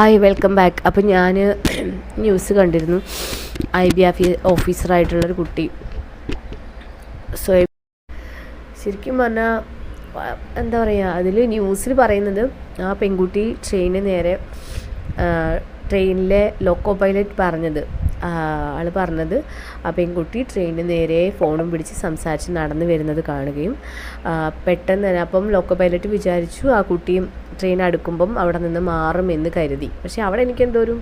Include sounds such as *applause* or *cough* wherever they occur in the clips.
Hi welcome back അപ്പം ഞാൻ news കണ്ടിരുന്നു. ഐ ബി എഫ് ഓഫീസറായിട്ടുള്ളൊരു കുട്ടി. സ്വയം ശരിക്കും പറഞ്ഞാൽ എന്താ പറയുക അതിൽ ന്യൂസിൽ പറയുന്നത് ആ പെൺകുട്ടി ട്രെയിനിന് നേരെ ട്രെയിനിലെ ലോക്കോ പൈലറ്റ് പറഞ്ഞത്. ആൾ പറഞ്ഞത്. ആ പെൺകുട്ടി ട്രെയിനിന് നേരെ ഫോണും പിടിച്ച് സംസാരിച്ച് നടന്നു വരുന്നത് കാണുകയും പെട്ടെന്ന് തന്നെ അപ്പം ലോക്കോ പൈലറ്റ് വിചാരിച്ചു ആ കുട്ടിയും ട്രെയിൻ അടുക്കുമ്പം അവിടെ നിന്ന് മാറുമെന്ന് കരുതി. പക്ഷേ അവിടെ എനിക്കെന്തോ ഒരു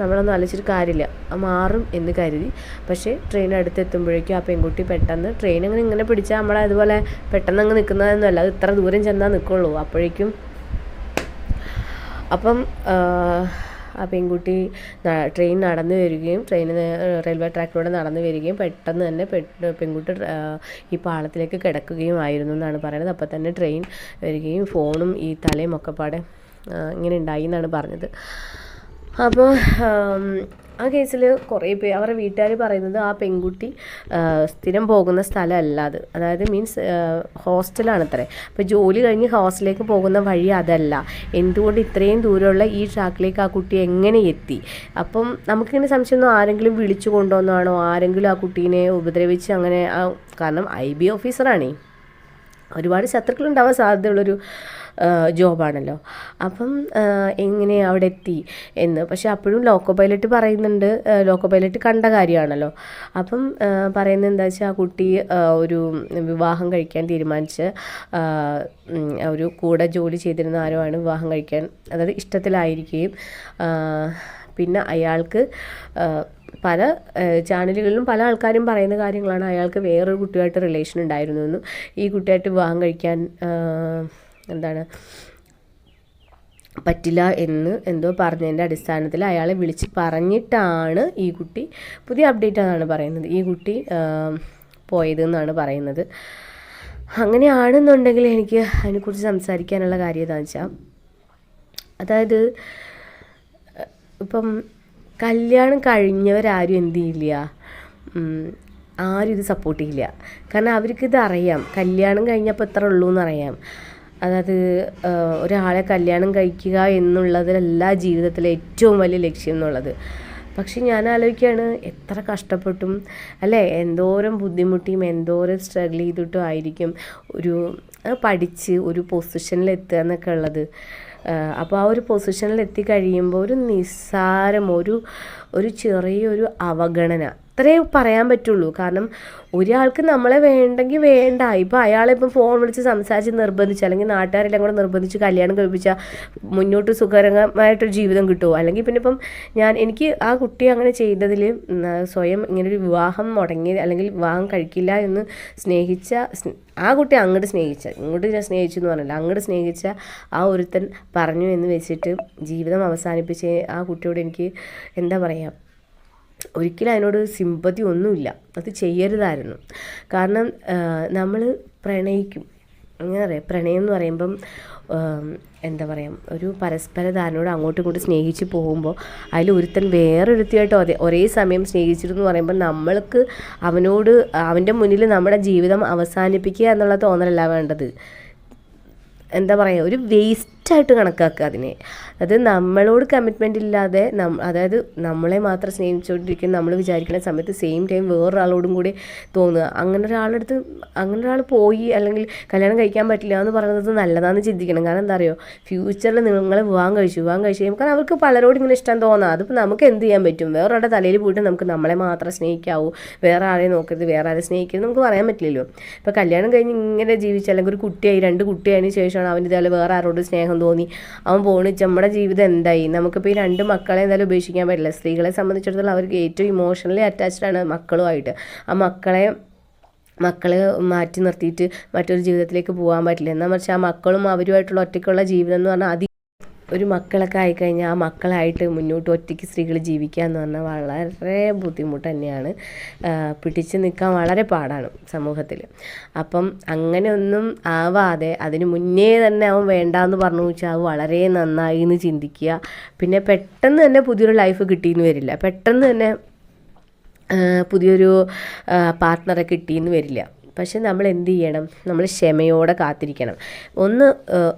നമ്മളൊന്നും ആലോചിച്ചിട്ട് കാര്യമില്ല. മാറും എന്ന് കരുതി. പക്ഷേ ട്രെയിൻ അടുത്തെത്തുമ്പോഴേക്കും ആ പെൺകുട്ടി പെട്ടെന്ന് ട്രെയിൻ അങ്ങനെ ഇങ്ങനെ പിടിച്ചാൽ നമ്മളെ അതുപോലെ പെട്ടെന്ന് അങ്ങ് നിൽക്കുന്നതൊന്നുമല്ല. അത് ഇത്ര ദൂരം ചെന്നാൽ നിൽക്കുള്ളൂ. അപ്പോഴേക്കും അപ്പം ആ പെൺകുട്ടി ട്രെയിൻ നടന്നു വരികയും ട്രെയിൻ റെയിൽവേ ട്രാക്കിലൂടെ നടന്നു വരികയും പെട്ടെന്ന് തന്നെ പെൺകുട്ടി ഈ പാളത്തിലേക്ക് കിടക്കുകയും ആയിരുന്നു എന്നാണ് പറയുന്നത്. അപ്പം തന്നെ ട്രെയിൻ വരികയും ഫോണും ഈ തലയും ഒക്കെ പാടെ ഇങ്ങനെ ഉണ്ടായി എന്നാണ് പറഞ്ഞത്. അപ്പോൾ ആ കേസിൽ കുറേ പേര് അവരുടെ വീട്ടുകാർ പറയുന്നത് ആ പെൺകുട്ടി സ്ഥിരം പോകുന്ന സ്ഥലമല്ല അത്. അതായത് മീൻസ് ഹോസ്റ്റലാണ് അത്രേ അപ്പോൾ ജോലി കഴിഞ്ഞ് ഹോസ്റ്റലിലേക്ക് പോകുന്ന വഴി അതല്ല. എന്തുകൊണ്ട് ഇത്രയും ദൂരമുള്ള ഈ ട്രാക്കിലേക്ക് ആ കുട്ടി എങ്ങനെ എത്തി? അപ്പം നമുക്കിങ്ങനെ സംശയമൊന്നും ആരെങ്കിലും വിളിച്ചു കൊണ്ടുവന്നാണോ ആരെങ്കിലും ആ കുട്ടീനെ ഉപദ്രവിച്ച് അങ്ങനെ കാരണം ഐ ബി ഓഫീസറാണേ. ഒരുപാട് ശത്രുക്കൾ ഉണ്ടാവാൻ സാധ്യതയുള്ളൊരു ജോബാണല്ലോ. അപ്പം എങ്ങനെ അവിടെ എത്തി എന്ന്. പക്ഷെ അപ്പോഴും ലോക്കോ പൈലറ്റ് പറയുന്നുണ്ട് ലോക്കോ പൈലറ്റ് കണ്ട കാര്യമാണല്ലോ. അപ്പം പറയുന്നത് എന്താ വെച്ചാൽ ആ കുട്ടി ഒരു വിവാഹം കഴിക്കാൻ തീരുമാനിച്ച് ഒരു കൂടെ ജോലി ചെയ്തിരുന്ന ആരുമാണ് വിവാഹം കഴിക്കാൻ അതായത് ഇഷ്ടത്തിലായിരിക്കുകയും പിന്നെ അയാൾക്ക് പല ചാനലുകളിലും പല ആൾക്കാരും പറയുന്ന കാര്യങ്ങളാണ്. അയാൾക്ക് വേറൊരു കുട്ടിയായിട്ട് റിലേഷൻ ഉണ്ടായിരുന്നു എന്നും. ഈ കുട്ടിയായിട്ട് വിവാഹം കഴിക്കാൻ എന്താണ് പറ്റില്ല എന്ന് എന്തോ പറഞ്ഞതിന്റെ അടിസ്ഥാനത്തിൽ അയാളെ വിളിച്ച് പറഞ്ഞിട്ടാണ് ഈ കുട്ടി പുതിയ അപ്ഡേറ്റ് അതാണ് പറയുന്നത്. ഈ കുട്ടി പോയത് എന്നാണ് പറയുന്നത്. അങ്ങനെയാണെന്നുണ്ടെങ്കിൽ എനിക്ക് അതിനെക്കുറിച്ച് സംസാരിക്കാനുള്ള കാര്യം എന്താണെന്ന് വെച്ചാൽ അതായത് ഇപ്പം കല്യാണം കഴിഞ്ഞവരാരും എന്ത് ചെയ്യില്ല. ആരും ഇത് സപ്പോർട്ട് ചെയ്യില്ല. കാരണം അവർക്കിത് അറിയാം കല്യാണം കഴിഞ്ഞപ്പോൾ എത്ര ഉള്ളൂ എന്നറിയാം അതായത് ഒരാളെ കല്യാണം കഴിക്കുക എന്നുള്ളതിലല്ല ജീവിതത്തിലെ ഏറ്റവും വലിയ ലക്ഷ്യം എന്നുള്ളത്. പക്ഷെ ഞാൻ ആലോചിക്കുകയാണ് എത്ര കഷ്ടപ്പെട്ടും അല്ലേ? എന്തോരം ബുദ്ധിമുട്ടിയും എന്തോരം സ്ട്രഗിൾ ചെയ്തിട്ടും ആയിരിക്കും ഒരു പഠിച്ച് ഒരു പൊസിഷനിൽ എത്തുക എന്നൊക്കെ ഉള്ളത്. അപ്പോൾ ആ ഒരു പൊസിഷനിൽ എത്തിക്കഴിയുമ്പോൾ ഒരു നിസ്സാരം ഒരു ഒരു ചെറിയൊരു അവഗണന അത്രേ പറയാൻ പറ്റുള്ളൂ. കാരണം ഒരാൾക്ക് നമ്മളെ വേണ്ടെങ്കിൽ വേണ്ട. ഇപ്പം അയാളിപ്പം ഫോൺ വിളിച്ച് സംസാരിച്ച് നിർബന്ധിച്ച് അല്ലെങ്കിൽ നാട്ടുകാരെല്ലാം കൂടെ നിർബന്ധിച്ച് കല്യാണം കഴിപ്പിച്ചാൽ മുന്നോട്ട് സുഖകരമായിട്ടൊരു ജീവിതം കിട്ടുമോ അല്ലെങ്കിൽ പിന്നെ ഇപ്പം ഞാൻ എനിക്ക് ആ കുട്ടി അങ്ങനെ ചെയ്തതിൽ സ്വയം ഇങ്ങനൊരു വിവാഹം മുടങ്ങി അല്ലെങ്കിൽ വിവാഹം കഴിക്കില്ല എന്ന് സ്നേഹിച്ച ആ കുട്ടി അങ്ങോട്ട് സ്നേഹിച്ച ഇങ്ങോട്ട് ഞാൻ സ്നേഹിച്ചു എന്ന് പറഞ്ഞില്ല. അങ്ങോട്ട് സ്നേഹിച്ച ആ ഒരുത്തൻ പറഞ്ഞു എന്ന് വെച്ചിട്ട് ജീവിതം അവസാനിപ്പിച്ച് ആ കുട്ടിയോട് എനിക്ക് എന്താ പറയുക ഒരിക്കലും അതിനോട് സിമ്പതി ഒന്നുമില്ല. അത് ചെയ്യരുതായിരുന്നു. കാരണം നമ്മൾ പ്രണയിക്കും. അങ്ങനെ അറിയാം? പ്രണയം എന്ന് പറയുമ്പം എന്താ പറയുക ഒരു പരസ്പര ധാരണയോട് അങ്ങോട്ടും ഇങ്ങോട്ടും സ്നേഹിച്ച് പോകുമ്പോൾ അതിൽ ഒരുത്തൻ വേറൊരുത്തിയായിട്ട് ഒരേ ഒരേ സമയം സ്നേഹിച്ചിരുന്നു പറയുമ്പോൾ നമ്മൾക്ക് അവനോട് അവന്റെ മുന്നിൽ നമ്മുടെ ജീവിതം അവസാനിപ്പിക്കുക എന്നുള്ള തോന്നലല്ല വേണ്ടത്. എന്താ പറയുക ഒരു വേസ്റ്റായിട്ട് കണക്കാക്കുക അതിനെ. അത് നമ്മളോട് കമ്മിറ്റ്മെന്റ് ഇല്ലാതെ അതായത് നമ്മളെ മാത്രം സ്നേഹിച്ചുകൊണ്ടിരിക്കുന്ന നമ്മൾ വിചാരിക്കുന്ന സമയത്ത് സെയിം ടൈം വേറൊരാളോടും കൂടി തോന്നുക. അങ്ങനെ ഒരാളുടെ അടുത്ത് അങ്ങനെ ഒരാൾ പോയി അല്ലെങ്കിൽ കല്യാണം കഴിക്കാൻ പറ്റില്ല എന്ന് പറയുന്നത് നല്ലതാണെന്ന് ചിന്തിക്കണം. കാരണം എന്താ അറിയോ? ഫ്യൂച്ചറിൽ നിങ്ങൾ വിവാഹം കഴിച്ചു. വിവാഹം കഴിച്ച് കഴിയുമ്പോൾ കാരണം അവർക്ക് പലരോടും ഇങ്ങനെ ഇഷ്ടം തോന്നാം. അതിപ്പോൾ നമുക്ക് എന്ത് ചെയ്യാൻ പറ്റും? വേറൊരാളുടെ തലയിൽ പോയിട്ട് നമുക്ക് നമ്മളെ മാത്രം സ്നേഹിക്കാവൂ. വേറെ ആളെ നോക്കരുത്. വേറെ ആരെ സ്നേഹിക്കരുത് നമുക്ക് പറയാൻ പറ്റില്ലല്ലോ. ഇപ്പോൾ കല്യാണം കഴിഞ്ഞ് ഇങ്ങനെ ജീവിച്ച അല്ലെങ്കിൽ ഒരു കുട്ടിയായി രണ്ട് കുട്ടിയായതിനു ശേഷമാണ് അവന്റെ ഇതേപോലെ വേറെ ആരോട് സ്നേഹം തോന്നി. അവൻ പോണിച്ച് നമ്മുടെ ജീവിതം എന്തായി? നമുക്കിപ്പോൾ ഈ രണ്ട് മക്കളെ എന്തായാലും ഉപേക്ഷിക്കാൻ പറ്റില്ല. സ്ത്രീകളെ സംബന്ധിച്ചിടത്തോളം അവർക്ക് ഏറ്റവും ഇമോഷണലി അറ്റാച്ച്ഡ് ആണ് മക്കളുമായിട്ട്. ആ മക്കളെ മക്കളെ മാറ്റി നിർത്തിയിട്ട് മറ്റൊരു ജീവിതത്തിലേക്ക് പോകാൻ പറ്റില്ല. എന്നാൽ മറിച്ച് ആ മക്കളും അവരുമായിട്ടുള്ള ഒറ്റയ്ക്കുള്ള ജീവിതം എന്ന് പറഞ്ഞാൽ അതി ഒരു മക്കളൊക്കെ ആയിക്കഴിഞ്ഞാൽ ആ മക്കളായിട്ട് മുന്നോട്ട് ഒറ്റയ്ക്ക് സ്ത്രീകൾ ജീവിക്കുക എന്ന് പറഞ്ഞാൽ വളരെ ബുദ്ധിമുട്ട് തന്നെയാണ്. പിടിച്ചു നിൽക്കാൻ വളരെ പാടാണ് സമൂഹത്തിൽ അപ്പം അങ്ങനെ ഒന്നും ആവാതെ അതിന് മുന്നേ തന്നെ അവൻ വേണ്ടാന്ന് പറഞ്ഞു വെച്ചാൽ അത് വളരെ നന്നായി എന്ന് ചിന്തിക്കുക. പിന്നെ പെട്ടെന്ന് തന്നെ പുതിയൊരു ലൈഫ് കിട്ടിയെന്ന് വരില്ല. പെട്ടെന്ന് തന്നെ പുതിയൊരു പാർട്ട്ണറെ കിട്ടിയെന്ന് വരില്ല. പക്ഷെ നമ്മൾ എന്ത് ചെയ്യണം? നമ്മൾ ക്ഷമയോടെ കാത്തിരിക്കണം. ഒന്ന്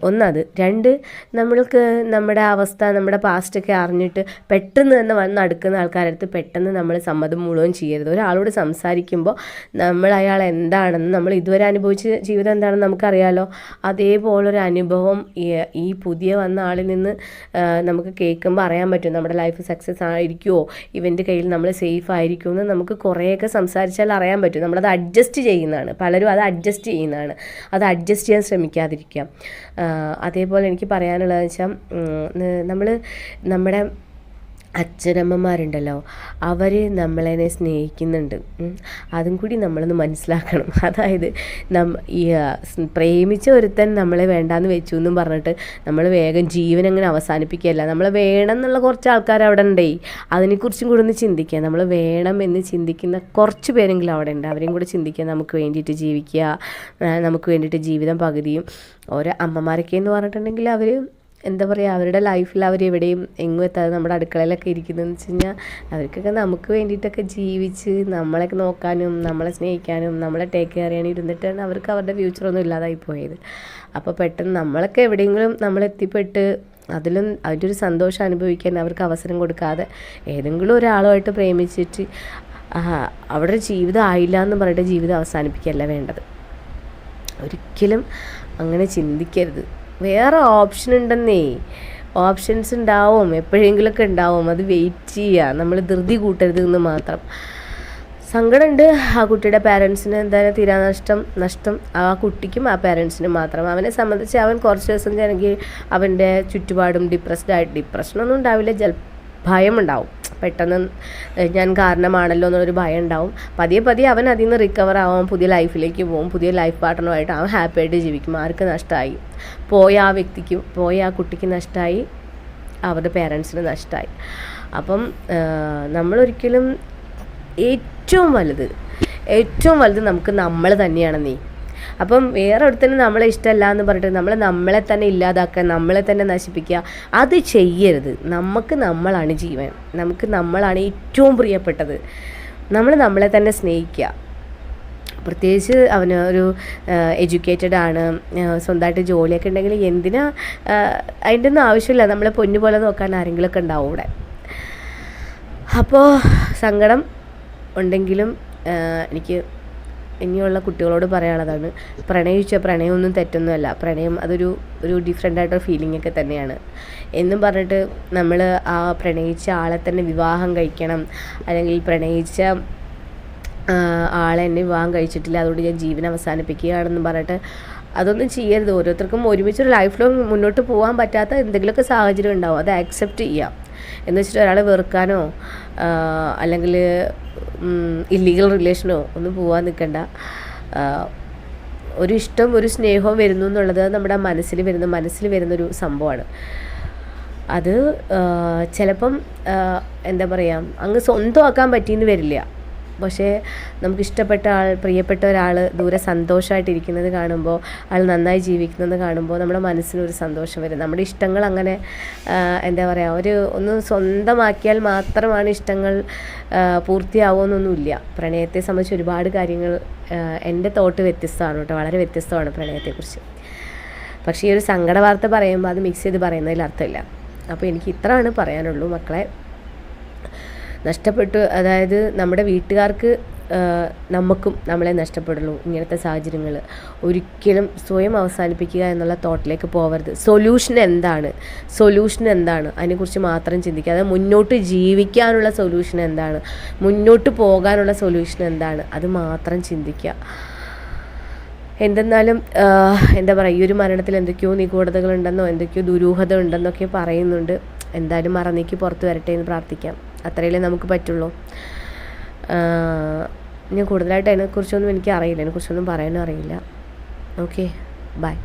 ഒന്നത്. രണ്ട് നമ്മൾക്ക് നമ്മുടെ അവസ്ഥ നമ്മുടെ പാസ്റ്റൊക്കെ അറിഞ്ഞിട്ട് പെട്ടെന്ന് തന്നെ വന്ന് അടുക്കുന്ന ആൾക്കാരടുത്ത് പെട്ടെന്ന് നമ്മൾ സമ്മതം മുഴുവൻ ചെയ്യരുത്. ഒരാളോട് സംസാരിക്കുമ്പോൾ നമ്മൾ അയാൾ എന്താണെന്ന് നമ്മൾ ഇതുവരെ അനുഭവിച്ച ജീവിതം എന്താണെന്ന് നമുക്കറിയാലോ. അതേപോലൊരു അനുഭവം ഈ പുതിയ വന്ന ആളിൽ നിന്ന് നമുക്ക് കേൾക്കുമ്പോൾ അറിയാൻ പറ്റും. നമ്മുടെ ലൈഫ് സക്സസ് ആയിരിക്കുമോ ഇവന്റെ കയ്യിൽ നമ്മൾ സേഫ് ആയിരിക്കുമോ എന്ന് നമുക്ക് കുറേയൊക്കെ സംസാരിച്ചാൽ അറിയാൻ പറ്റും. നമ്മളത് അഡ്ജസ്റ്റ് ചെയ്യുന്നതാണ്. പലരും അത് അഡ്ജസ്റ്റ് ചെയ്യുന്നതാണ്. അത് അഡ്ജസ്റ്റ് ചെയ്യാൻ ശ്രമിക്കാതിരിക്കുക അതേപോലെ എനിക്ക് പറയാനുള്ളതെന്ന് വെച്ചാൽ നമ്മൾ നമ്മുടെ അച്ഛനമ്മമാരുണ്ടല്ലോ അവർ നമ്മളെ സ്നേഹിക്കുന്നുണ്ട്. അതും കൂടി നമ്മളൊന്ന് മനസ്സിലാക്കണം. *laughs* അതായത് ഈ പ്രേമിച്ച ഒരുത്തൻ നമ്മളെ വേണ്ടാന്ന് വെച്ചു എന്നും പറഞ്ഞിട്ട് നമ്മൾ വേഗം ജീവൻ അങ്ങനെ അവസാനിപ്പിക്കുകയല്ല. നമ്മൾ വേണം എന്നുള്ള കുറച്ച് ആൾക്കാർ അവിടെ ഉണ്ടേ അതിനെക്കുറിച്ചും കൂടി ഒന്ന് ചിന്തിക്കുക. നമ്മൾ വേണം എന്ന് ചിന്തിക്കുന്ന കുറച്ച് പേരെങ്കിലും അവിടെ ഉണ്ട് അവരെയും കൂടെ ചിന്തിക്കുക. നമുക്ക് വേണ്ടിയിട്ട് ജീവിക്കുക. നമുക്ക് വേണ്ടിയിട്ട് ജീവിതം പകുതിയും. ഓരോ അമ്മമാരൊക്കെ എന്ന് പറഞ്ഞിട്ടുണ്ടെങ്കിൽ അവർ എന്താ പറയുക അവരുടെ ലൈഫിൽ അവർ എവിടെയും എങ്ങും എത്താതെ നമ്മുടെ അടുക്കളയിലൊക്കെ ഇരിക്കുന്നതെന്ന് വെച്ച് കഴിഞ്ഞാൽ അവർക്കൊക്കെ നമുക്ക് വേണ്ടിയിട്ടൊക്കെ ജീവിച്ച് നമ്മളൊക്കെ നോക്കാനും നമ്മളെ സ്നേഹിക്കാനും നമ്മളെ ടേക്ക് കെയർ ചെയ്യാനും ഇരുന്നിട്ടാണ് അവർക്ക് അവരുടെ ഫ്യൂച്ചറൊന്നും ഇല്ലാതായി പോയത്. അപ്പോൾ പെട്ടെന്ന് നമ്മളൊക്കെ എവിടെയെങ്കിലും നമ്മൾ എത്തിപ്പെട്ട് അതിലും അതിന്റെ ഒരു സന്തോഷം അനുഭവിക്കാൻ അവർക്ക് അവസരം കൊടുക്കാതെ ഏതെങ്കിലും ഒരാളുമായിട്ട് പ്രേമിച്ചിട്ട് ഒരു ജീവിതം ആയില്ല എന്ന് പറഞ്ഞിട്ട് ജീവിതം അവസാനിപ്പിക്കുകയല്ല വേണ്ടത്. ഒരിക്കലും അങ്ങനെ ചിന്തിക്കരുത്. വേറെ ഓപ്ഷൻ ഉണ്ടെന്നേ. ഓപ്ഷൻസ് ഉണ്ടാവും. എപ്പോഴെങ്കിലുമൊക്കെ ഉണ്ടാവും. അത് വെയിറ്റ് ചെയ്യുക നമ്മൾ ധൃതി കൂട്ടരുത് എന്ന് മാത്രം. സങ്കടമുണ്ട്. ആ കുട്ടിയുടെ പാരൻസിന് എന്തായാലും തീരാനഷ്ടം നഷ്ടം ആ കുട്ടിക്കും ആ പാരൻസിനും മാത്രം. അവനെ സംബന്ധിച്ച് അവൻ കുറച്ച് ദിവസം ജനകി അവന്റെ ചുറ്റുപാടും ഡിപ്രസ്ഡ് ആയിട്ട് ഡിപ്രഷനൊന്നും ഉണ്ടാവില്ല. ജൽ ഭയമുണ്ടാവും. പെട്ടെന്ന് ഞാൻ കാരണമാണല്ലോ എന്നുള്ളൊരു ഭയം ഉണ്ടാവും. പതിയെ പതിയെ അവൻ അതിൽ നിന്ന് റിക്കവർ ആവാം പുതിയ ലൈഫിലേക്ക് പോകും. പുതിയ ലൈഫ് പാർട്ട്ണറുമായിട്ട് അവൻ ഹാപ്പി ആയിട്ട് ജീവിക്കും. ആർക്ക് നഷ്ടമായി പോയ ആ വ്യക്തിക്ക് പോയ ആ കുട്ടിക്ക് നഷ്ടമായി അവരുടെ പേരൻസിന് നഷ്ടമായി അപ്പം നമ്മളൊരിക്കലും ഏറ്റവും വലുത് ഏറ്റവും വലുത് നമുക്ക് നമ്മൾ തന്നെയാണ് നീ അപ്പം വേറെ ഒരുത്തനും നമ്മളെ ഇഷ്ടമല്ല എന്ന് പറഞ്ഞിട്ട് നമ്മൾ നമ്മളെ തന്നെ ഇല്ലാതാക്കുക നമ്മളെ തന്നെ നശിപ്പിക്കുക അത് ചെയ്യരുത്. നമുക്ക് നമ്മളാണ് ജീവൻ. നമുക്ക് നമ്മളാണ് ഏറ്റവും പ്രിയപ്പെട്ടത്. നമ്മൾ നമ്മളെ തന്നെ സ്നേഹിക്കുക. പ്രത്യേകിച്ച് അവന് ഒരു എഡ്യൂക്കേറ്റഡ് ആണ് സ്വന്തമായിട്ട് ജോലിയൊക്കെ ഉണ്ടെങ്കിൽ എന്തിനാ അതിന്റെ ഒന്നും ആവശ്യമില്ല. നമ്മളെ പൊന്നു പോലെ നോക്കാൻ ആരെങ്കിലുമൊക്കെ ഉണ്ടാവും ഇവിടെ. അപ്പോൾ സങ്കടം ഉണ്ടെങ്കിലും എനിക്ക് ഇനിയുള്ള കുട്ടികളോട് പറയാനുള്ളതാണ്. പ്രണയിച്ച പ്രണയമൊന്നും തെറ്റൊന്നുമല്ല. പ്രണയം അതൊരു ഒരു ഡിഫറെന്റ് ആയിട്ടൊരു ഫീലിംഗ് ഒക്കെ തന്നെയാണ്. എന്നും പറഞ്ഞിട്ട് നമ്മൾ ആ പ്രണയിച്ച ആളെ തന്നെ വിവാഹം കഴിക്കണം. അല്ലെങ്കിൽ പ്രണയിച്ച ആളെ എന്നെ വിവാഹം കഴിച്ചിട്ടില്ല. അതുകൊണ്ട് ഞാൻ ജീവൻ അവസാനിപ്പിക്കുകയാണെന്ന് പറഞ്ഞിട്ട് അതൊന്നും ചെയ്യരുത്. ഓരോരുത്തർക്കും ഒരുമിച്ചൊരു ലൈഫ് ലോങ് മുന്നോട്ട് പോകാൻ പറ്റാത്ത എന്തെങ്കിലുമൊക്കെ സാഹചര്യം ഉണ്ടാവും. അത് ആക്സെപ്റ്റ് ചെയ്യാം. എന്ന് വെച്ചിട്ട് ഒരാളെ വെറുക്കാനോ അല്ലെങ്കിൽ ഇല്ലീഗൽ റിലേഷനോ ഒന്നും പോവാൻ നിൽക്കണ്ട ഒരു ഇഷ്ടം ഒരു സ്നേഹവും വരുന്നു എന്നുള്ളത് നമ്മുടെ മനസ്സിൽ വരുന്ന മനസ്സിൽ വരുന്നൊരു സംഭവമാണ്. അത് ചിലപ്പം എന്താ പറയുക അങ്ങ് സ്വന്തമാക്കാൻ പറ്റിയെന്ന് വരില്ല. പക്ഷേ നമുക്ക് ഇഷ്ടപ്പെട്ട ആൾ പ്രിയപ്പെട്ട ഒരാൾ ദൂരെ സന്തോഷമായിട്ടിരിക്കുന്നത് കാണുമ്പോൾ ആൾ നന്നായി ജീവിക്കുന്നത് കാണുമ്പോൾ നമ്മുടെ മനസ്സിനൊരു സന്തോഷം വരും. നമ്മുടെ ഇഷ്ടങ്ങൾ അങ്ങനെ എന്താ പറയുക ഒരു ഒന്ന് സ്വന്തമാക്കിയാൽ മാത്രമാണ് ഇഷ്ടങ്ങൾ പൂർത്തിയാവുമെന്നൊന്നുമില്ല പ്രണയത്തെ സംബന്ധിച്ച് ഒരുപാട് കാര്യങ്ങൾ എന്റെ തോട്ട് വ്യത്യസ്തമാണ് കേട്ടോ. വളരെ വ്യത്യസ്തമാണ് പ്രണയത്തെക്കുറിച്ച്. പക്ഷേ ഈ ഒരു സങ്കട വാർത്ത പറയുമ്പോൾ അത് മിക്സ് ചെയ്ത് പറയുന്നതിൽ അർത്ഥമില്ല അപ്പോൾ എനിക്ക് ഇത്രയാണ് പറയാനുള്ളൂ മക്കളെ. നഷ്ടപ്പെട്ടു. അതായത് നമ്മുടെ വീട്ടുകാർക്ക് നമുക്കും നമ്മളെ നഷ്ടപ്പെടുള്ളൂ ഇങ്ങനത്തെ സാഹചര്യങ്ങൾ ഒരിക്കലും സ്വയം അവസാനിപ്പിക്കുക എന്നുള്ള തോട്ടിലേക്ക് പോകരുത് സൊല്യൂഷൻ എന്താണ്? സൊല്യൂഷൻ എന്താണ്? അതിനെക്കുറിച്ച് മാത്രം ചിന്തിക്കുക. അതായത് മുന്നോട്ട് ജീവിക്കാനുള്ള സൊല്യൂഷൻ എന്താണ്? മുന്നോട്ട് പോകാനുള്ള സൊല്യൂഷൻ എന്താണ്? അത് മാത്രം ചിന്തിക്കുക. എന്തെന്നാലും എന്താ പറയുക ഈ ഒരു മരണത്തിൽ എന്തൊക്കെയോ നിഗൂഢതകളുണ്ടെന്നോ എന്തൊക്കെയോ ദുരൂഹത ഉണ്ടെന്നൊക്കെ പറയുന്നുണ്ട്. എന്തായാലും മറന്നേക്ക് പുറത്ത് വരട്ടെ എന്ന് പ്രാർത്ഥിക്കാം. അത്രയല്ലേ നമുക്ക് പറ്റുള്ളൂ. ഞാൻ കൂടുതലായിട്ട് അതിനെക്കുറിച്ചൊന്നും എനിക്ക് അറിയില്ല അതിനെക്കുറിച്ചൊന്നും പറയാനും അറിയില്ല. Okay bye